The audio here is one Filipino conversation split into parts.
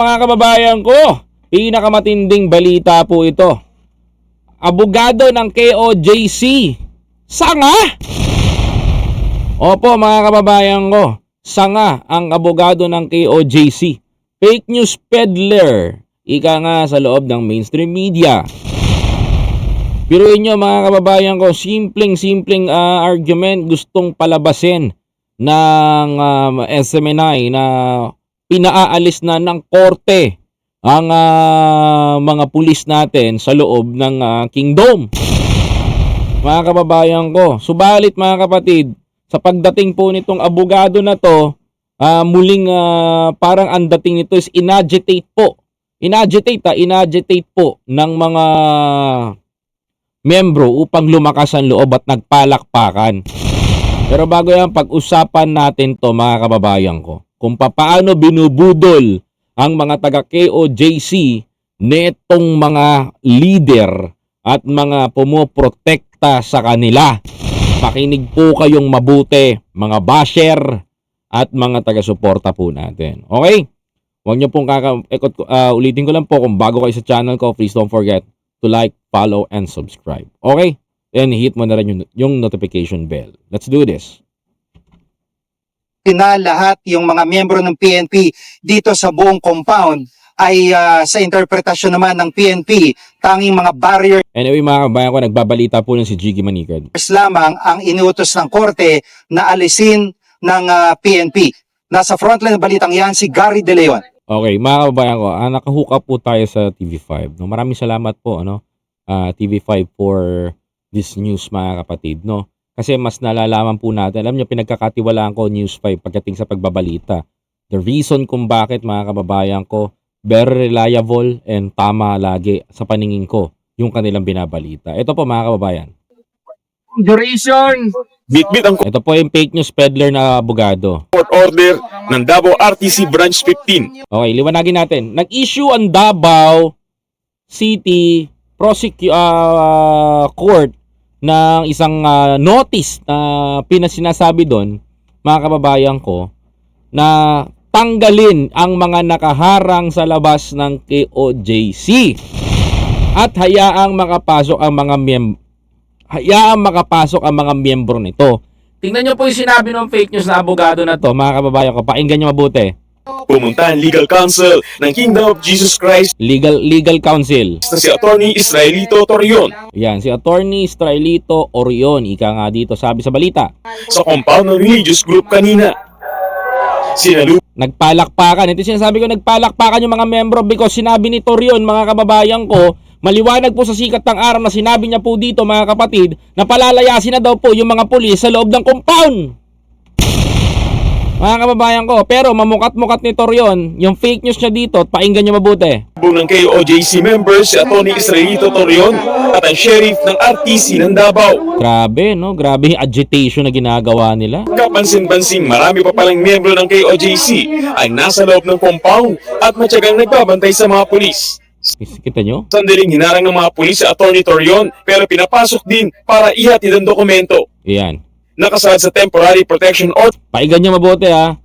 Mga kababayan ko, pinakamatinding balita po ito. Abogado ng KOJC. Sanga! Opo mga kababayan ko, sanga ang abogado ng KOJC. Fake news peddler. Ika nga sa loob ng mainstream media. Pero inyo mga kababayan ko, simpleng-simpleng ah, argument gustong palabasin ng um, SMNI na pinaaalis na ng korte ang ah, mga pulis natin sa loob ng ah, kingdom. Mga kababayan ko, subalit mga kapatid, sa pagdating po nitong abogado na to, ah, muling ah, parang ang dating nito is inagitate po. Inagitate ha, inagitate po ng mga membro upang lumakas ang loob at nagpalakpakan. Pero bago yan, pag-usapan natin to mga kababayan ko, kung papaano binubudol ang mga taga KOJC netong mga leader at mga pumuprotekta sa kanila. Pakinig po kayong mabuti, mga basher at mga taga-suporta po natin. Okay? Huwag niyo pong kaka... Ekot, ko- ah, ulitin ko lang po, kung bago kayo sa channel ko, please don't forget to like, follow, and subscribe. Okay? And hit mo na rin yung, yung notification bell. Let's do this. Na lahat yung mga miyembro ng PNP dito sa buong compound ay ah, sa interpretasyon naman ng PNP, tanging mga barriers Anyway mga kabayan ko, nagbabalita po ng si Jiggy Manikad. lamang ang inuutos ng korte na alisin ng ah, PNP. Nasa frontline ng balitang yan si Gary De Leon. Okay, mga kababayan ko, ah, nakahook up po tayo sa TV5. No? Maraming salamat po, ano, ah, TV5 for this news, mga kapatid, no? Kasi mas nalalaman po natin, alam niyo, pinagkakatiwalaan ko News 5 pagdating sa pagbabalita. The reason kung bakit, mga kababayan ko, very reliable and tama lagi sa paningin ko yung kanilang binabalita. Ito po, mga kababayan. duration Bitbit ang Ito po yung fake news peddler na abogado. court order ng Davao RTC Branch 15 Okay, liwanagin natin. Nag-issue ang Davao City Prosecu- ah, Court ng isang ah, notice na pinasinasabi doon, mga kababayan ko, na tanggalin ang mga nakaharang sa labas ng KOJC at hayaang makapasok ang mga mem hayaang makapasok ang mga miyembro nito. Tingnan niyo po yung sinabi ng fake news na abogado na to, mga kababayan ko. Pakinggan niyo mabuti. Pumunta ang legal counsel ng Kingdom of Jesus Christ Legal Legal Counsel. na si Attorney Israelito Torion Yan, si Attorney Strailito Orion, ika nga dito sabi sa balita. sa compound ng religious group kanina. Sinalu Nagpalakpakan. Ito yung sinasabi ko, nagpalakpakan yung mga membro because sinabi ni Torion, mga kababayan ko, maliwanag po sa sikat ng araw na sinabi niya po dito, mga kapatid, na palalayasin na daw po yung mga pulis sa loob ng compound. Mga kababayan ko, pero mamukat-mukat ni Torion, yung fake news niya dito, painggan niyo mabuti. ng KOJC members si Attorney Israelito Torion at ang sheriff ng RTC ng Davao. Grabe, no? Grabe yung agitation na ginagawa nila. Kapansin-pansing marami pa palang miyembro ng KOJC ay nasa loob ng compound at matyagang nagbabantay sa mga pulis. Kita nyo? Sandaling hinarang ng mga pulis si Attorney Torion pero pinapasok din para ihatid ang dokumento. Yan. Nakasaad sa Temporary Protection Painggan niyo mabuti ha.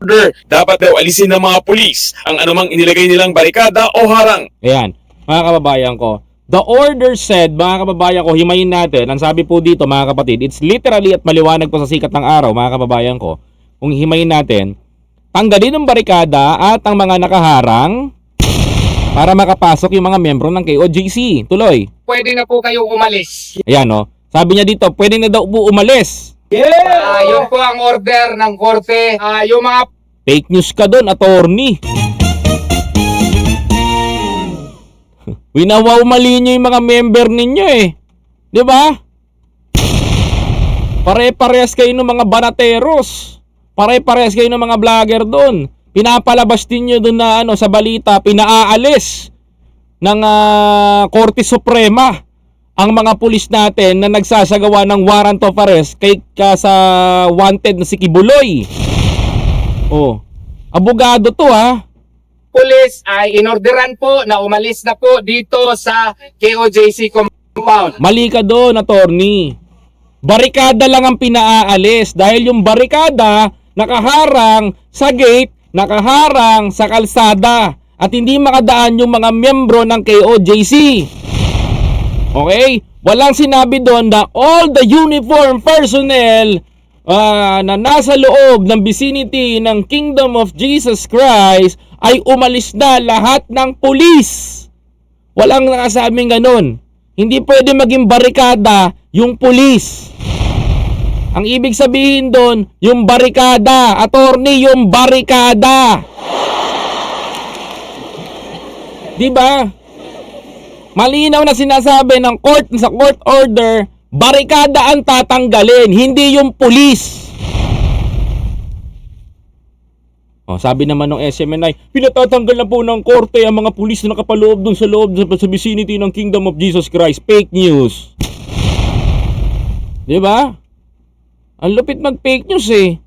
Order, dapat daw alisin ng mga pulis ang anumang inilagay nilang barikada o harang. Ayan, mga kababayan ko. The order said, mga kababayan ko, himayin natin. Ang sabi po dito, mga kapatid, it's literally at maliwanag po sa sikat ng araw, mga kababayan ko. Kung himayin natin, tanggalin ang barikada at ang mga nakaharang para makapasok yung mga membro ng KOJC. Tuloy. pwede na po kayo umalis Ayan, no. Sabi niya dito, pwede na daw po umalis. Ah, yun po ang order ng korte Ah, yung mga Fake news ka doon, attorney. Winawawmali nyo yung mga member ninyo eh. Di ba? Pare-parehas kayo ng mga banateros. Pare-parehas kayo ng mga vlogger doon. Pinapalabas din nyo doon na ano, sa balita, pinaaalis ng ah, Korte Suprema ang mga pulis natin na nagsasagawa ng warrant of arrest kay ka sa wanted na si Kibuloy. Oh. Abogado to ha. pulis ay inorderan po na umalis na po dito sa KOJC compound. Mali ka doon, attorney. Barikada lang ang pinaaalis dahil yung barikada nakaharang sa gate, nakaharang sa kalsada. at hindi makadaan yung mga miyembro ng KOJC. Okay? Walang sinabi doon na all the uniform personnel ah, na nasa loob ng vicinity ng Kingdom of Jesus Christ ay umalis na lahat ng pulis. Walang nakasabing ganun. Hindi pwede maging barikada yung pulis. Ang ibig sabihin doon, yung barikada, attorney, yung barikada. 'Di ba? Malinaw na sinasabi ng court sa court order, barikada ang tatanggalin, hindi yung pulis. Oh, sabi naman ng SMNI, pinatatanggal na po ng korte ang mga pulis na nakapaloob dun sa loob sa, sa vicinity ng Kingdom of Jesus Christ. Fake news. 'Di ba? Ang lupit mag fake news eh.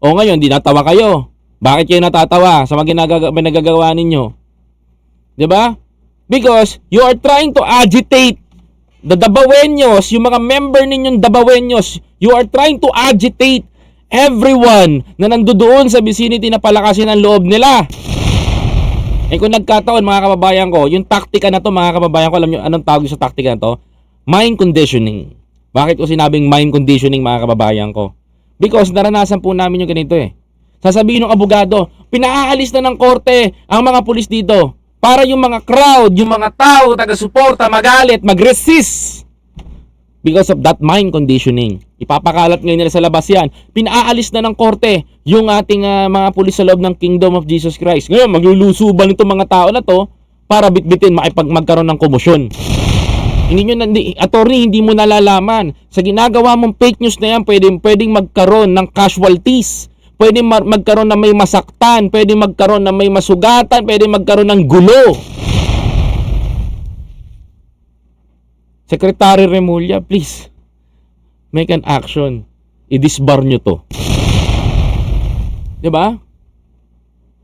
O ngayon, di natawa kayo. Bakit kayo natatawa sa mga ginagaga- nagagawa ninyo? 'Di ba? Because you are trying to agitate the Dabawenyos, yung mga member ninyong Dabawenyos, you are trying to agitate everyone na nandoon sa vicinity na palakasin ang loob nila. Eh kung nagkataon mga kababayan ko, yung taktika na to mga kababayan ko, alam nyo anong tawag sa taktika na to? Mind conditioning. Bakit ko sinabing mind conditioning mga kababayan ko? Because naranasan po namin yung ganito eh. Sasabihin ng abogado, pinaalis na ng korte ang mga pulis dito para yung mga crowd, yung mga tao, taga-suporta, magalit, mag-resist. Because of that mind conditioning. Ipapakalat ngayon nila sa labas yan. Pinaalis na ng korte yung ating ah, mga pulis sa loob ng Kingdom of Jesus Christ. Ngayon, maglulusuban itong mga tao na to para bitbitin makipag magkaroon ng komosyon. Hindi nyo, hindi, attorney, hindi mo nalalaman. Sa ginagawa mong fake news na yan, pwedeng, pwedeng magkaroon ng casualties. Pwedeng mar- magkaroon na may masaktan. Pwedeng magkaroon na may masugatan. Pwedeng magkaroon ng gulo. Secretary Remulla, please. Make an action. I-disbar nyo to. ba?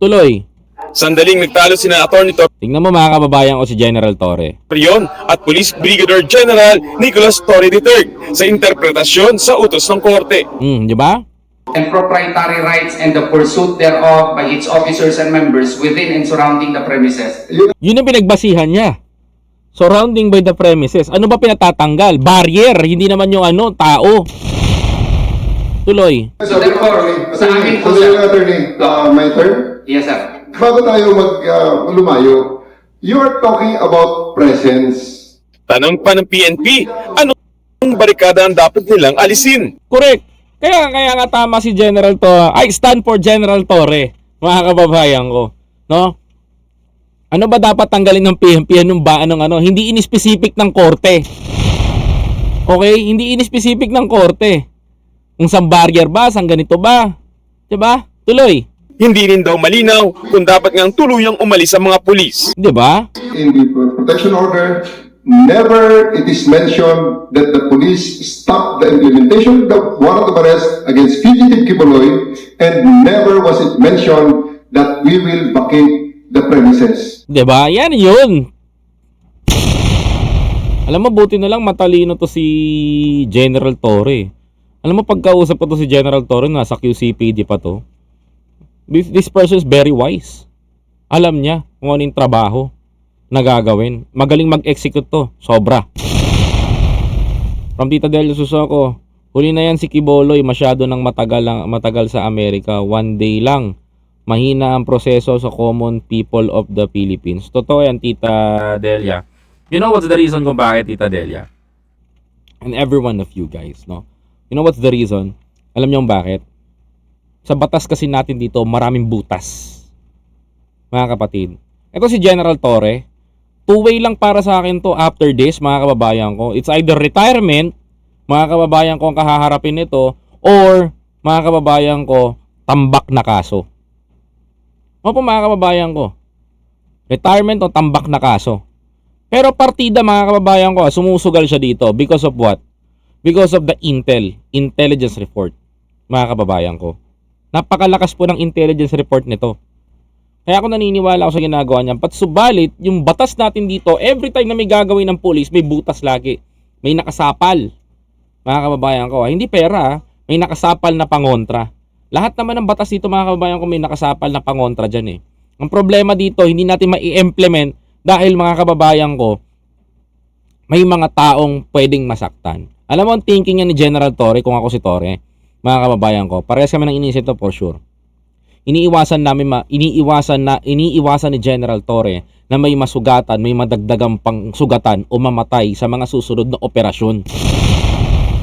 Tuloy. Sandaling nagtalo sina Atty. Tingnan mo mga kababayan ko si General Torre. Torion at Police Brigadier General Nicholas Torre III sa interpretasyon sa utos ng korte. Hmm, 'di ba? And proprietary rights and the pursuit thereof by its officers and members within and surrounding the premises. Yun ang pinagbasihan niya. Surrounding by the premises. Ano ba pinatatanggal? Barrier, hindi naman yung ano, tao. Tuloy. So therefore, sa amin po, Sandali sir. attorney. Uh, my turn. Yes, sir. Bago tayo mag uh, lumayo, you are talking about presence. Tanong pa ng PNP, anong barikada ang dapat nilang alisin? Correct. Kaya kaya nga tama si General to. I stand for General Torre. Mga kababayan ko, no? Ano ba dapat tanggalin ng PNP anong ba anong ano? Hindi in-specific ng korte. Okay? Hindi in-specific ng korte. Kung sa barrier ba, sang ganito ba? 'Di ba? Tuloy. Hindi rin daw malinaw kung dapat ngang tuluyang umalis ang mga pulis. 'Di ba? In the protection order, never it is mentioned that the police stopped the implementation of the warrant of arrest against fugitive Kibuloy, and never was it mentioned that we will vacate the premises. 'Di ba? Yan 'yun. Alam mo buti na lang matalino to si General Torre. Alam mo pagkausap ko to si General Torre nasa QCPD pa to. This, this person is very wise. Alam niya kung ano yung trabaho na gagawin. Magaling mag-execute to. Sobra. From Tita Del Susoko, huli na yan si Kiboloy. Masyado nang matagal, lang, matagal sa Amerika. One day lang. Mahina ang proseso sa common people of the Philippines. Totoo yan, Tita Delia. You know what's the reason kung bakit, Tita Delia? And every one of you guys, no? You know what's the reason? Alam niyo bakit? Sa batas kasi natin dito, maraming butas. Mga kapatid. Ito si General Torre. Two-way lang para sa akin to after this, mga kababayan ko. It's either retirement, mga kababayan ko ang kahaharapin nito, or mga kababayan ko, tambak na kaso. Opo mga kababayan ko. Retirement o tambak na kaso. Pero partida mga kababayan ko, sumusugal siya dito because of what? Because of the intel, intelligence report. Mga kababayan ko. Napakalakas po ng intelligence report nito. Kaya ako naniniwala ako sa ginagawa niya. Pat subalit, yung batas natin dito, every time na may gagawin ng police, may butas lagi. May nakasapal. Mga kababayan ko, ah. hindi pera, ah. may nakasapal na pangontra. Lahat naman ng batas dito mga kababayan ko may nakasapal na pangontra dyan eh. Ang problema dito, hindi natin mai-implement dahil mga kababayan ko, may mga taong pwedeng masaktan. Alam mo ang thinking niya ni General Torre, kung ako si Torre, mga kababayan ko, parehas kami ng iniisip to for sure. Iniiwasan namin ma, iniiwasan na iniiwasan ni General Torre na may masugatan, may madagdagang pang sugatan o mamatay sa mga susunod na operasyon.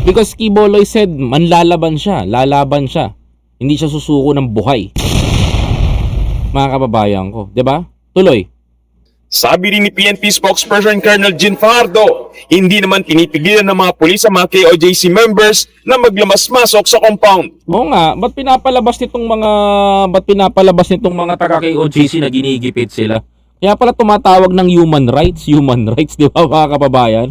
Because Kiboloy said, manlalaban siya, lalaban siya. Hindi siya susuko ng buhay. Mga kababayan ko, 'di ba? Tuloy. Sabi rin ni PNP spokesperson Colonel Jean Fardo, hindi naman pinipigilan ng mga pulis ang mga KOJC members na maglamas-masok sa compound. Oo nga, ba't pinapalabas nitong mga ba't pinapalabas nitong mga taga KOJC na ginigipit sila? Kaya pala tumatawag ng human rights, human rights, di ba mga kababayan?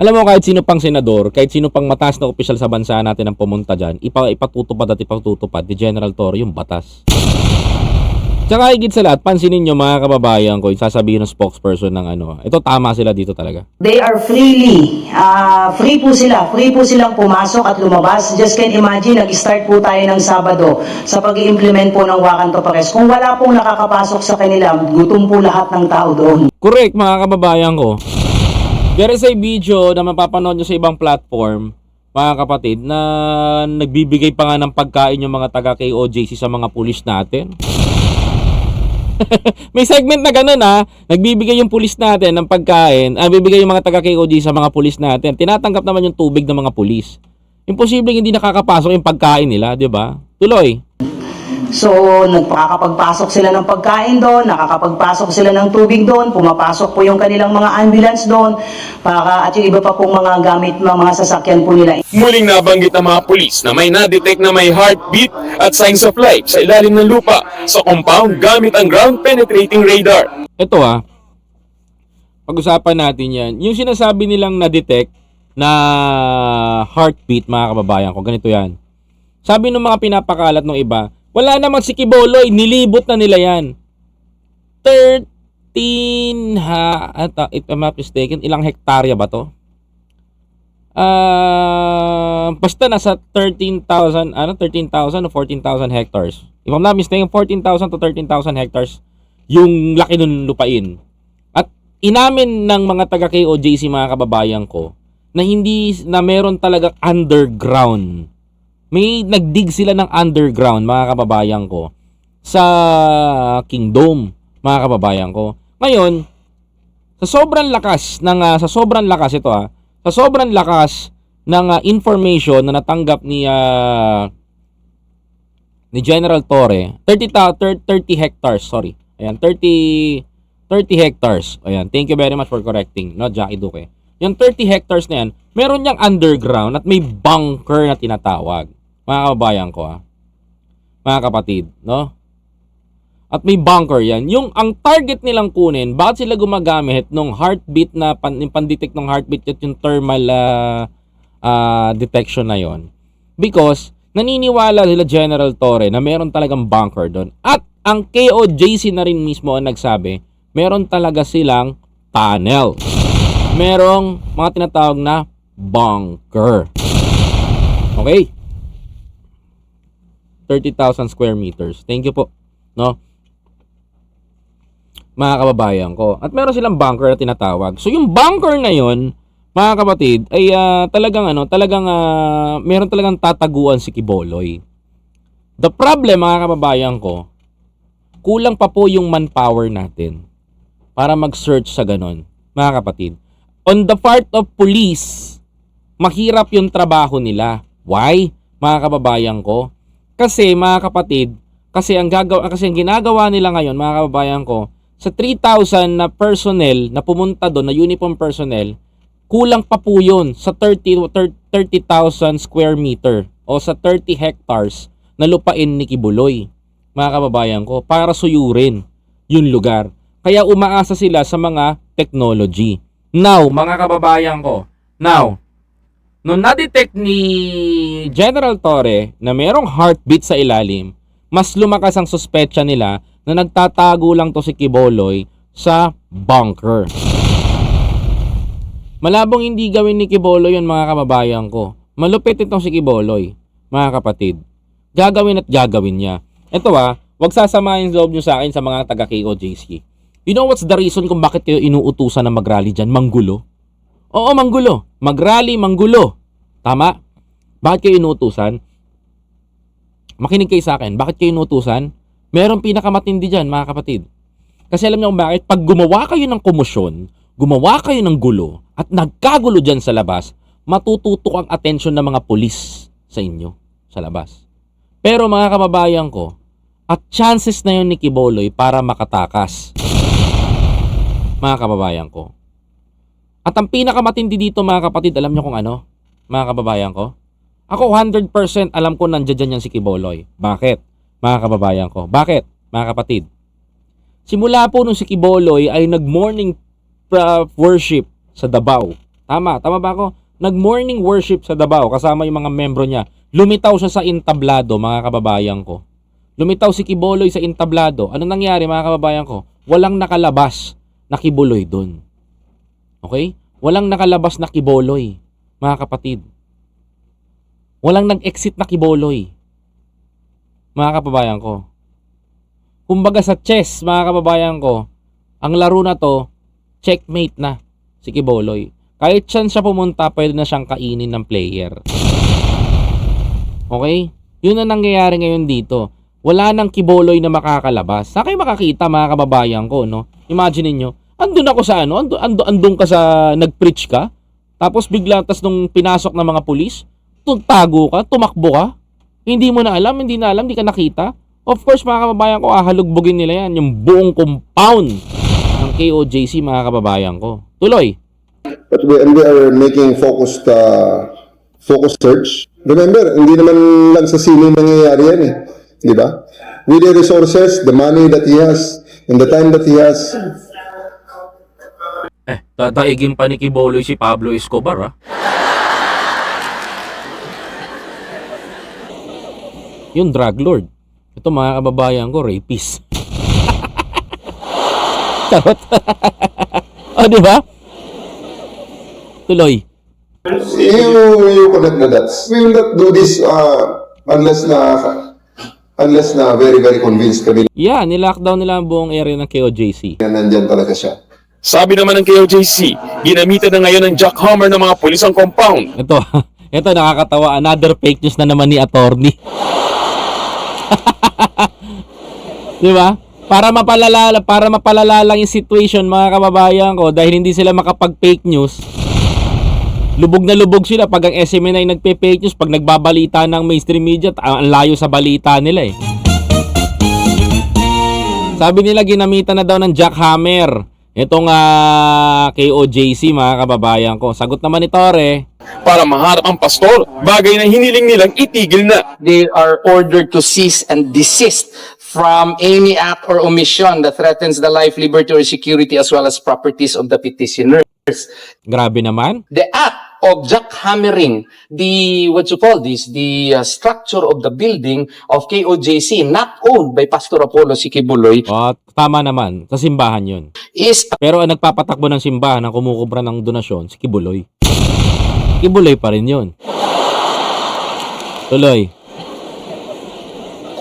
Alam mo kahit sino pang senador, kahit sino pang mataas na opisyal sa bansa natin ang pumunta dyan, ipa, ipatutupad at ipatutupad ni General Torre yung batas. Tsaka higit sa lahat, pansinin nyo mga kababayan ko, yung sasabihin ng spokesperson ng ano, ito tama sila dito talaga. They are freely, ah, free po sila, free po silang pumasok at lumabas. Just can imagine, nag-start po tayo ng Sabado sa pag implement po ng Wakan to Pares. Kung wala pong nakakapasok sa kanila, gutom po lahat ng tao doon. Correct mga kababayan ko. There is a video na mapapanood nyo sa ibang platform, mga kapatid, na nagbibigay pa nga ng pagkain yung mga taga KOJC sa mga pulis natin. May segment na ganun ha. Nagbibigay yung pulis natin ng pagkain, ah, bibigay yung mga taga KOJC sa mga pulis natin. Tinatanggap naman yung tubig ng mga pulis. Imposible hindi nakakapasok yung pagkain nila, di ba? Tuloy. So, nagpakakapagpasok sila ng pagkain doon, nakakapagpasok sila ng tubig doon, pumapasok po yung kanilang mga ambulance doon, para, at yung iba pa pong mga gamit, mga, mga sasakyan po nila. Muling nabanggit ng mga pulis na may na-detect na may heartbeat at signs of life sa ilalim ng lupa sa compound gamit ang ground penetrating radar. Ito ah, pag-usapan natin yan. Yung sinasabi nilang na-detect na heartbeat, mga kababayan ko, ganito yan. Sabi ng mga pinapakalat ng iba, wala namang si Kiboloy, nilibot na nila yan. 13 ha, at, uh, if I'm not mistaken, ilang hektarya ba to? Ah, basta nasa 13,000, ano, 13,000 o 14,000 hectares. If I'm not mistaken, 14,000 to 13,000 hectares yung laki nun lupain. At inamin ng mga taga KOJC mga kababayan ko na hindi na meron talaga underground. May nagdig sila ng underground mga kababayan ko sa Kingdom mga kababayan ko. Ngayon, sa sobrang lakas ng ah, sa sobrang lakas ito ah, sa sobrang lakas ng ah, information na natanggap ni ah, ni General Torre, 30 ta- thir- 30 hectares, sorry. Ayan, 30 30 hectares. Ayan, thank you very much for correcting, no, Jackie Duque. Yung 30 hectares na yan, meron niyang underground at may bunker na tinatawag. Mga kababayan ko, ah. Mga kapatid, no? At may bunker yan. Yung ang target nilang kunin, bakit sila gumagamit nung heartbeat na pan, yung pandetect ng heartbeat at yung thermal ah, ah, detection na yon? Because naniniwala sila General Torre na meron talagang bunker doon. At ang KOJC na rin mismo ang nagsabi, meron talaga silang tunnel. Merong mga tinatawag na bunker. Okay? 30,000 square meters. Thank you po. No? Mga kababayan ko. At meron silang bunker na tinatawag. So yung bunker na yon, mga kapatid, ay ah, talagang ano, talagang ah, meron talagang tataguan si Kiboloy. The problem mga kababayan ko, kulang pa po yung manpower natin para mag-search sa ganon, mga kapatid. On the part of police, mahirap yung trabaho nila. Why? Mga kababayan ko. Kasi mga kapatid, kasi ang gagawa kasi ang ginagawa nila ngayon, mga kababayan ko, sa 3,000 na personnel na pumunta doon na uniform personnel, kulang pa po yun sa 30 30,000 square meter o sa 30 hectares na lupain ni Kibuloy, mga kababayan ko, para suyurin yung lugar. Kaya umaasa sila sa mga technology. Now, mga kababayan ko, now, nung na-detect ni General Torre na merong heartbeat sa ilalim, mas lumakas ang suspetsya nila na nagtatago lang to si Kiboloy sa bunker. Malabong hindi gawin ni Kiboloy yun mga kababayan ko. Malupit itong si Kiboloy, mga kapatid. Gagawin at gagawin niya. Ito ah, wag sasamahin loob nyo sa akin sa mga taga KOJC. You know what's the reason kung bakit kayo inuutusan na mag-rally dyan? Manggulo? Oo, manggulo. Mag-rally, manggulo. Tama? Bakit kayo inuutusan? Makinig kayo sa akin. Bakit kayo inuutusan? Meron pinakamatindi dyan, mga kapatid. Kasi alam niyo kung bakit? Pag gumawa kayo ng komosyon, gumawa kayo ng gulo, at nagkagulo dyan sa labas, matututok ang atensyon ng mga pulis sa inyo sa labas. Pero mga kababayan ko, at chances na yun ni Kiboloy para makatakas. Mga kababayan ko. At ang pinakamatindi dito mga kapatid, alam niyo kung ano? Mga kababayan ko? Ako 100% alam ko nandiyan dyan yan si Kiboloy. Bakit? Mga kababayan ko. Bakit? Mga kapatid. Simula po nung si Kiboloy ay nag-morning pra- worship sa Davao. Tama, tama ba ako? Nag-morning worship sa Davao kasama yung mga membro niya. Lumitaw siya sa intablado, mga kababayan ko. Lumitaw si Kiboloy sa intablado. Ano nangyari, mga kababayan ko? Walang nakalabas na Kiboloy doon. Okay? Walang nakalabas na Kiboloy, mga kapatid. Walang nag-exit na Kiboloy. Mga kababayan ko. Kumbaga sa chess, mga kababayan ko, ang laro na to, checkmate na si Kiboloy. Kahit saan siya pumunta, pwede na siyang kainin ng player. Okay? Yun ang nangyayari ngayon dito. Wala nang Kiboloy na makakalabas. Sa kayo makakita, mga kababayan ko, no? Imagine niyo, andun ako sa ano, andun, andun, andun ka sa, nag-preach ka, tapos bigla, tas nung pinasok ng mga pulis, tago ka, tumakbo ka, hindi mo na alam, hindi na alam, hindi ka nakita. Of course, mga kababayan ko, ahalugbugin nila yan, yung buong compound ng KOJC, mga kababayan ko. Tuloy. But we, and we are making focused uh, focus search. Remember, hindi naman lang sa sili nangyayari yan eh. Di ba? With the resources, the money that he has, and the time that he has, Eh, tataigin pa ni Kiboloy si Pablo Escobar, ah. Yung drug lord. Ito mga kababayan ko, rapist. Charot. o, di ba? Tuloy. you, you connect the dots. We will not do this uh, unless na unless na very, very convinced kami Yeah, nilockdown nila ang buong area ng KOJC. na nandyan talaga siya. Sabi naman ng KOJC, ginamitan na ngayon ng jackhammer ng mga pulis ang compound. Ito, ito nakakatawa. Another fake news na naman ni attorney. Di ba? Para mapalala, para mapalala lang yung situation mga kababayan ko dahil hindi sila makapag-fake news. Lubog na lubog sila pag ang SMN ay nagpe-fake news pag nagbabalita ng mainstream media, ang layo sa balita nila eh. Sabi nila ginamitan na daw ng jackhammer. Itong ah, KOJC mga kababayan ko. Sagot naman ni Torre, Para maharap ang pastor, bagay na hiniling nilang itigil na. They are ordered to cease and desist from any act or omission that threatens the life, liberty, or security as well as properties of the petitioners. grabe naman. The act of jackhammering the, what you call this, the uh, structure of the building of KOJC, not owned by Pastor Apollo Sikibuloy, O, tama naman, sa simbahan yun. is Pero ang nagpapatakbo ng simbahan ang kumukubra ng donasyon, si Kibuloy. Kibuloy pa rin yun. Tuloy.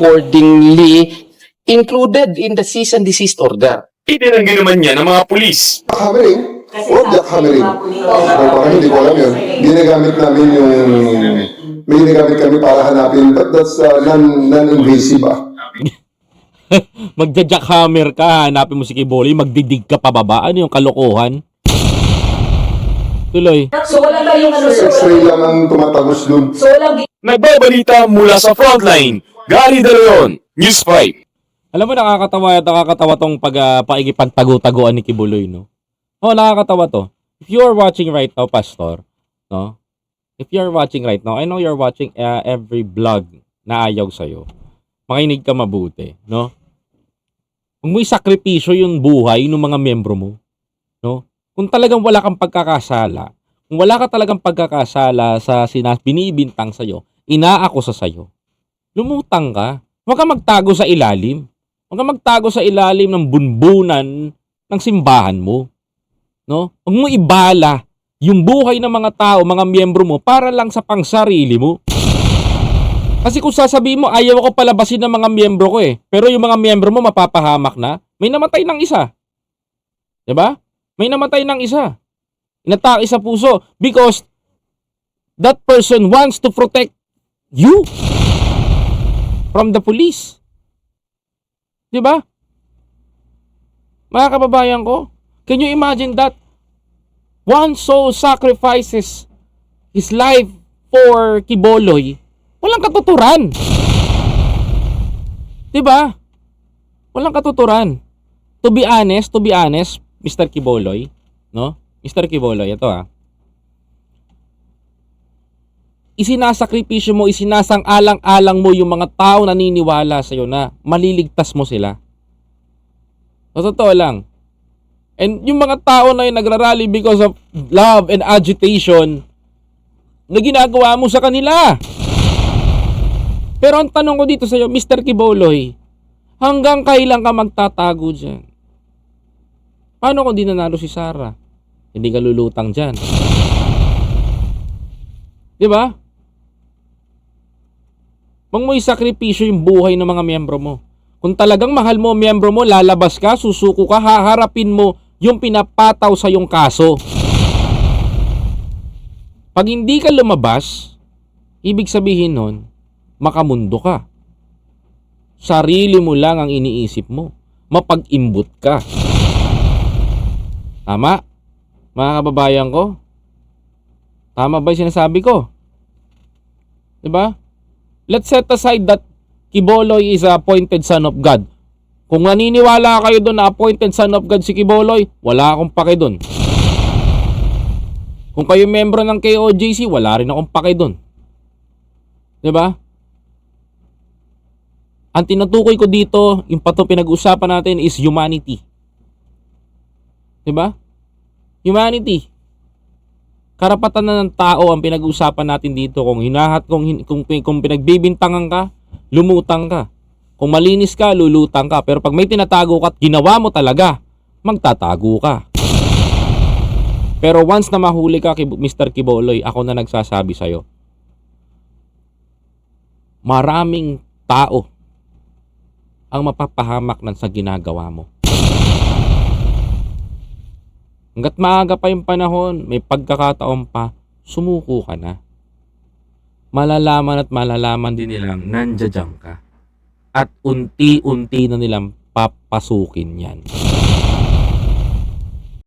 accordingly included in the cease and desist order. Itinanggi naman niya ng mga pulis. Hammering? Or jackhammering? Oh, baka hindi ko alam yun. Ginagamit namin yung... May ginagamit kami para hanapin, but that's uh, non, non-invasive ah. Magja-jackhammer ka, hanapin mo si Kibuloy, magdidig ka pababa. Ano yung kalokohan? Tuloy. So wala tayong ano, so, X-ray lang ang tumatagos dun. so walang Nagbabalita mula sa frontline. Gary De Leon, News 5. Alam mo, nakakatawa at nakakatawa tong pag, uh, paigipagtago-taguan ni Kibuloy, no? Oh, nakakatawa to. If you are watching right now, Pastor, no? If you are watching right now, I know you're watching uh, every vlog na ayaw sa'yo. Makinig ka mabuti, no? Huwag mo isakripisyo yung buhay ng mga membro mo, no? Kung talagang wala kang pagkakasala, kung wala ka talagang pagkakasala sa sinas binibintang sa'yo, inaakusa sa'yo, lumutang ka. Huwag ka magtago sa ilalim. Huwag ka magtago sa ilalim ng bunbunan ng simbahan mo. No? Huwag mo ibala yung buhay ng mga tao, mga miyembro mo para lang sa pangsarili mo. Kasi kung sasabihin mo, ayaw ako palabasin ng mga miyembro ko eh. Pero yung mga miyembro mo mapapahamak na, may namatay ng isa. 'Di ba? May namatay ng isa. Inatake sa puso because that person wants to protect you from the police. 'Di ba? Mga kababayan ko, can you imagine that? One soul sacrifices his life for Kiboloy. Walang katuturan. 'Di ba? Walang katuturan. To be honest, to be honest, Mr. Kiboloy, no? Mr. Kiboloy, ito ah. Isinasakripisyo mo, isinasang-alang-alang mo yung mga tao na naniniwala sa iyo na maliligtas mo sila. Sa totoo lang. And yung mga tao na yun nagrarally because of love and agitation na ginagawa mo sa kanila. Pero ang tanong ko dito sa iyo, Mr. Kiboloy, hanggang kailan ka magtatago dyan? Paano kung di nanalo si Sarah? Hindi ka lulutang dyan. Di ba? Huwag mo isakripisyo yung buhay ng mga miyembro mo. Kung talagang mahal mo miyembro mo, lalabas ka, susuko ka, haharapin mo yung pinapataw sa yung kaso. Pag hindi ka lumabas, ibig sabihin nun, makamundo ka. Sarili mo lang ang iniisip mo. Mapag-imbot ka. Tama? Mga kababayan ko? Tama ba yung sinasabi ko? 'Di ba? Let's set aside that Kiboloy is appointed son of God. Kung naniniwala kayo doon na appointed son of God si Kiboloy, wala akong pake doon. Kung kayo membro ng KOJC, wala rin akong pake doon. ba? Ang tinutukoy ko dito, yung pato pinag-usapan natin is humanity. 'Di ba? Humanity. Karapatan na ng tao ang pinag-usapan natin dito kung hinahat kung kung, kung pinagbibintangan ka, lumutang ka. Kung malinis ka, lulutang ka. Pero pag may tinatago ka at ginawa mo talaga, magtatago ka. Pero once na mahuli ka, Mr. Kiboloy, ako na nagsasabi sa'yo. Maraming tao ang mapapahamak ng sa ginagawa mo. Hanggat maaga pa yung panahon, may pagkakataon pa, sumuko ka na. Malalaman at malalaman din nilang nandiyan ka. At unti-unti na nilang papasukin yan.